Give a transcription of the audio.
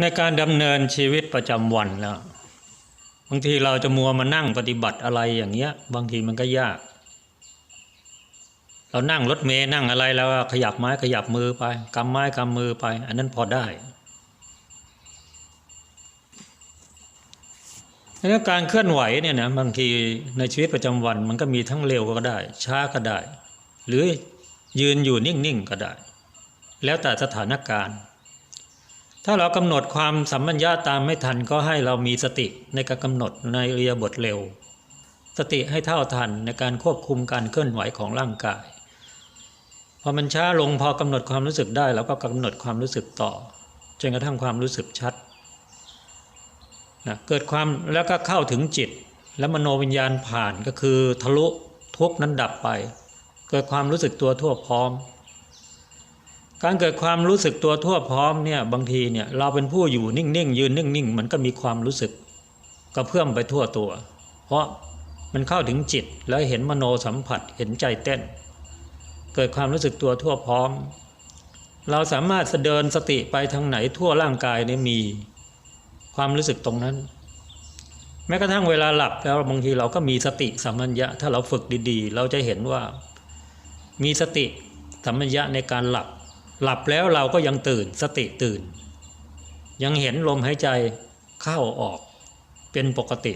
ในการดำเนินชีวิตประจำวันแล้วบางทีเราจะมัวมานั่งปฏิบัติอะไรอย่างเงี้ย บางทีมันก็ยาก เรานั่งรถเมย์นั่งอะไรแล้วขยับไม้ขยับมือไปกำไม้กำมือไป อันนั้นพอได้แล้วการเคลื่อนไหวเนี่ยนะบางทีในชีวิตประจำวัน มันก็มีทั้งเร็วก็ได้ ช้าก็ได้ หรือยืนอยู่นิ่งๆก็ได้ แล้วแต่สถานการณ์ ถ้าเรากำหนดความสัมปัญญาตามไม่ทันก็ให้เรามีสติในการกำหนดในเรียบทเร็ว สติให้เท่าทันในการควบคุมการเคลื่อนไหวของร่างกาย พอมันช้าลงพอกำหนดความรู้สึกได้เราก็กำหนดความรู้สึกต่อจนกระทั่งความรู้สึกชัดนะเกิดความแล้วก็เข้าถึงจิต แล้วมโนวิญญาณผ่านก็คือทะลุทุกนั้นดับไป เกิดความรู้สึกตัวทั่วพร้อม การเกิดความรู้สึกตัวทั่วพร้อมเนี่ยบางทีเนี่ยเราเป็นผู้อยู่นิ่งๆยืนนิ่งๆมันก็มีความรู้สึกกระเพื่อมไปทั่วตัว เพราะมันเข้าถึงจิตแล้วเห็นมโนสัมผัสเห็นใจเต้น เกิดความรู้สึกตัวทั่วพร้อม เราสามารถเดินสติไปทางไหนทั่วร่างกายเนี่ยมีความรู้สึกตรงนั้น แม้กระทั่งเวลาหลับแล้วบางทีเราก็มีสติสัมปัญญะถ้าเราฝึกดีๆ เราจะเห็นว่ามีสติสัมปัญญะในการหลับ หลับแล้วเราก็ยังตื่นสติตื่น ยังเห็นลมหายใจเข้าออกเป็นปกติ